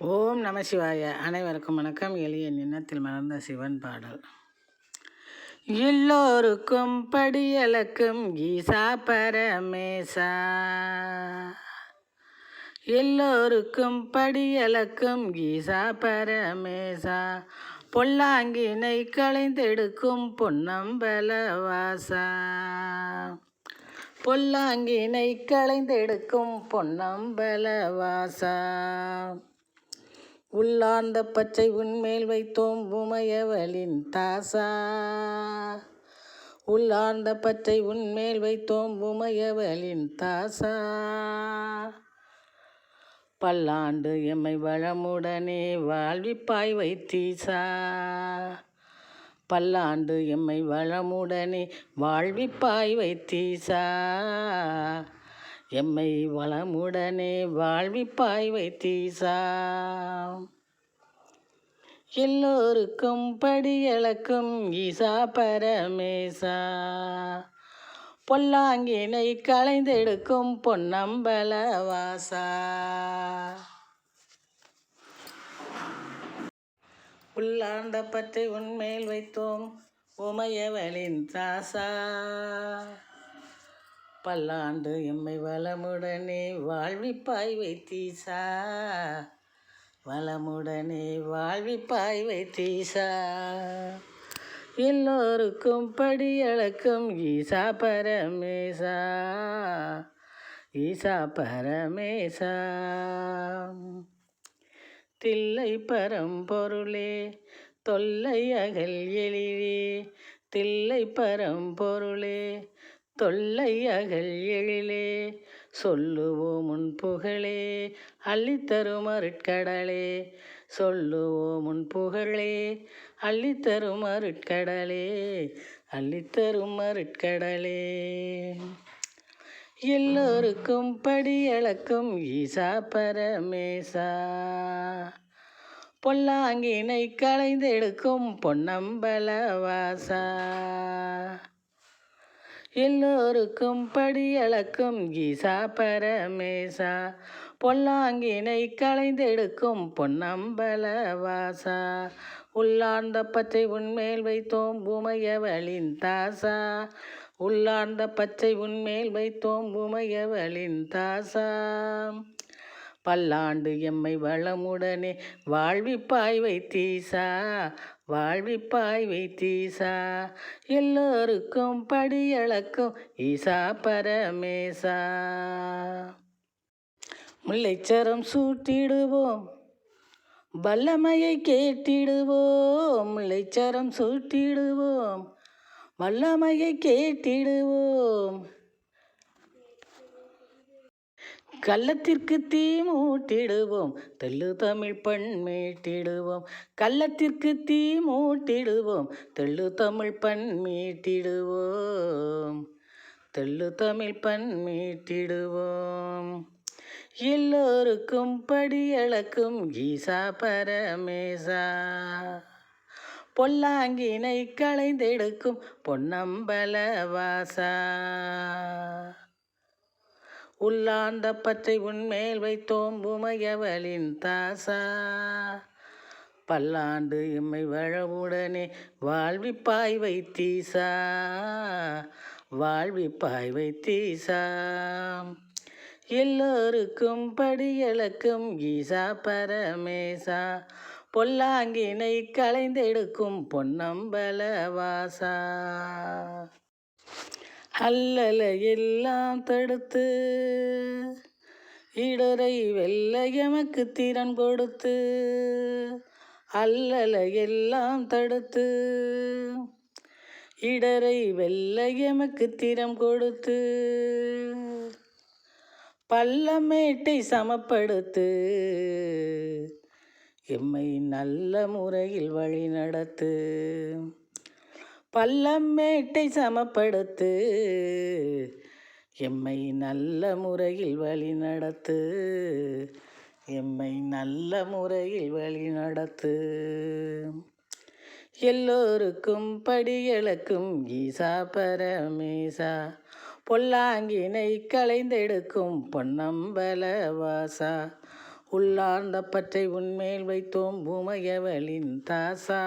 ஓம் நம சிவாய. அனைவருக்கும் வணக்கம். எளிய நின்னத்தில் மறந்த சிவன் பாடல். எல்லோருக்கும் படியலக்கும் ஈசா பரமேசா. எல்லோருக்கும் படியலக்கும் ஈசா பரமேசா. பொல்லாங்கினை களைந்தெடுக்கும் பொன்னம்பலவாசா பொல்லாங்கினை களைந்தெடுக்கும் பொன்னம்பலவாசா உள்ளார்ந்த பச்சை உன்மேல் வைத்தோம் உமையவளின் தாசா. உள்ளார்ந்த பச்சை உன்மேல் வைத்தோம் உமையவளின் தாசா. பல்லாண்டு எம்மை வளமுடனே வாழ்விப்பாய் வைத்தீசா. பல்லாண்டு எம்மை வளமுடனே வாழ்விப்பாய் வைத்தீசா. எம்மை வளமுடனே வாழ்விப்பாய் வைத்தீசா. எல்லோருக்கும் படியளக்கும் ஈசா பரமேசா. பொல்லாங்கினை களைந்தெடுக்கும் பொன்னம்பலவாசா உள்ளார்ந்த பற்றி உன்மேல் வைத்தோம் உமையவளின் தாசா. பல்லாண்டு எம்மை வளமுடனே வாழ்விப்பாய் வைத்தீசா. வளமுடனே வாழ்விப்பாய் வைத்தீசா. எல்லோருக்கும் படியளக்கும் ஈசா பரமேசா. ஈசா பரமேசா. தில்லை பரம்பொருளே தொல்லை அகல் எழிலே. தில்லை பரம்பொருளே தொல்லை அகல் எழிலே சொல்லுவோம் உன் புகழே அள்ளித்தரும் அருட்கடலே. சொல்லுவோம் உன் புகழே அள்ளித்தரும் அருட்கடலே அள்ளித்தரும் அருட்கடலே. எல்லோருக்கும் படியளக்கும் ஈசா பரமேசா. பொல்லாங்கினை களைந்தெடுக்கும் பொன்னம்பலவாசா. எல்லோருக்கும் படியளக்கும் ஈசா பரமேசா. பொல்லாங்கினை களைந்தெடுக்கும் பொன்னம்பலவாசா உள்ளார்ந்த பச்சை உன்மேல் வைத்தோம் பூமையவளின் தாசா. உள்ளார்ந்த பச்சை உன்மேல் வைத்தோம் பூமையவளின் தாசா. பல்லாண்டு எம்மை வளமுடனே வாழ்விப்பாய் வைத்தீசா. வாழ்விப்பாய் வைத்தீசா எல்லோருக்கும் படியளக்கும் ஈசா பரமேசா. முல்லைச்சரம் சூட்டிடுவோம் வல்லமையை கேட்டிடுவோம் முல்லைச்சரம் சூட்டிடுவோம் வல்லமையை கேட்டிடுவோம். கள்ளத்திற்கு தீ மூட்டிடுவோம் தெள்ளு தமிழ் பெண் மீட்டிடுவோம். கள்ளத்திற்கு தீ மூட்டிடுவோம் தெள்ளு தமிழ் பெண் மீட்டிடுவோம். தெள்ளு தமிழ் பெண் மீட்டிடுவோம். எல்லோருக்கும் படியளக்கும் ஈசா பரமேசா. பொல்லாங்கினை களைந்தெடுக்கும் பொன்னம்பலவாசா. உள்ளார்ந்த பச்சை உன்மேல் வைத்தோம் உமையவளின் தாசா. பல்லாண்டு இம்மை வளவுடனே வாழ்விப்பாய் வைத்தீசா. வாழ்விப்பாய் வைத்தீசா. எல்லோருக்கும் படியளக்கும் ஈசா பரமேசா. பொல்லாங்கினை களைந்தெடுக்கும் பொன்னம்பலவாசா. அல்லல எல்லாம் தடுத்து இடரை வெல்ல எமக்கு திறன் கொடுத்து அல்லல எல்லாம் தடுத்து இடரை வெல்ல எமக்கு திறம் கொடுத்து பள்ளமேட்டை சமப்படுத்து எம்மை நல்ல முறையில் வழி நடத்து. பள்ளமேட்டை சமப்படுத்து எம்மை நல்ல முறையில் வழி நடத்து எம்மை நல்ல முறையில் வழி நடத்து. எல்லோருக்கும் படியளக்கும் ஈசா பரமேசா பொல்லாங்கினை களைந்தெடுக்கும் பொன்னம்பல வாசா உள்ளார்ந்த பற்றை உன்மேல் வைத்தோம் பூமையவளின் தாசா.